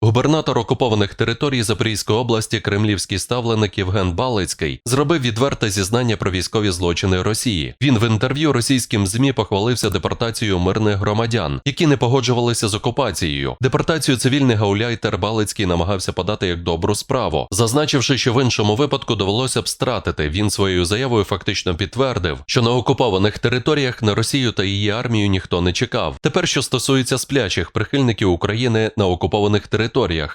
Губернатор окупованих територій Запорізької області кремлівський ставленик Євген Балицький зробив відверте зізнання про військові злочини Росії. Він в інтерв'ю російським змі похвалився депортацією мирних громадян, які не погоджувалися з окупацією. Депортацію цивільних гауляйтер Балицький намагався подати як добру справу, зазначивши, що в іншому випадку довелося б стратити. Він своєю заявою фактично підтвердив, що на окупованих територіях на Росію та її армію ніхто не чекав. Тепер, що стосується сплячих прихильників України на окупованих територіях,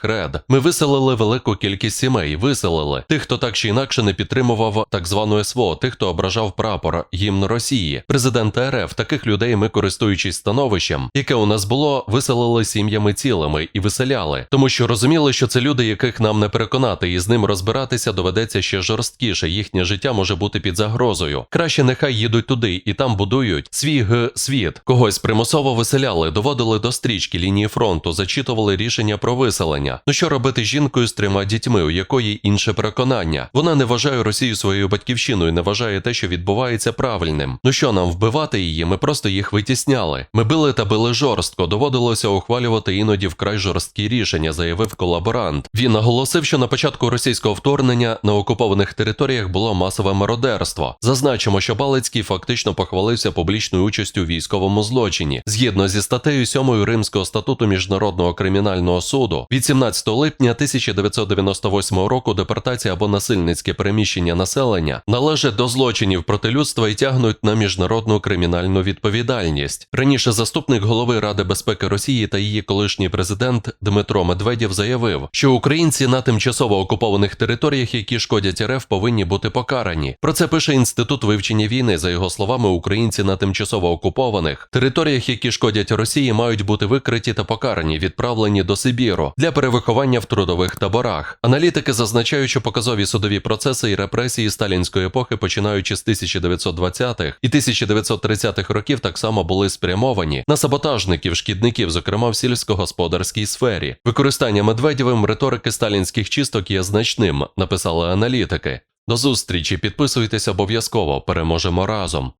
РЕД, ми виселили велику кількість сімей, виселили тих, хто так чи інакше не підтримував так звану СВО, тих, хто ображав прапор гімн Росії, президента РФ. Таких людей ми, користуючись становищем, яке у нас було, виселили сім'ями цілими і виселяли, тому що розуміли, що це люди, яких нам не переконати, і з ним розбиратися доведеться ще жорсткіше. Їхнє життя може бути під загрозою. Краще нехай їдуть туди і там будують свій г світ. Когось примусово виселяли, доводили до стрічки лінії фронту, зачитували рішення про виселення. Ну що робити жінкою з трьома дітьми, у якої інше переконання? Вона не вважає Росію своєю батьківщиною, не вважає те, що відбувається правильним. Ну що нам вбивати її? Ми просто їх витісняли. Ми били та били жорстко. Доводилося ухвалювати іноді вкрай жорсткі рішення, заявив колаборант. Він наголосив, що на початку російського вторгнення на окупованих територіях було масове мародерство. Зазначимо, що Балицький фактично похвалився публічною участю у військовому злочині. Згідно зі статтею 7 Римського статуту Міжнародного кримінального суду, від 17 липня 1998 року депортація або насильницьке переміщення населення належать до злочинів проти людства і тягнуть на міжнародну кримінальну відповідальність. Раніше заступник голови Ради безпеки Росії та її колишній президент Дмитро Медведєв заявив, що українці на тимчасово окупованих територіях, які шкодять РФ, повинні бути покарані. Про це пише інститут вивчення війни. За його словами, українці на тимчасово окупованих територіях, які шкодять Росії, мають бути викриті та покарані, відправлені до Сибіру для перевиховання в трудових таборах. Аналітики зазначають, що показові судові процеси і репресії сталінської епохи, починаючи з 1920-х і 1930-х років, так само були спрямовані на саботажників, шкідників, зокрема в сільськогосподарській сфері. Використання Медведєвим риторики сталінських чисток є значним, написали аналітики. До зустрічі, підписуйтесь обов'язково, переможемо разом.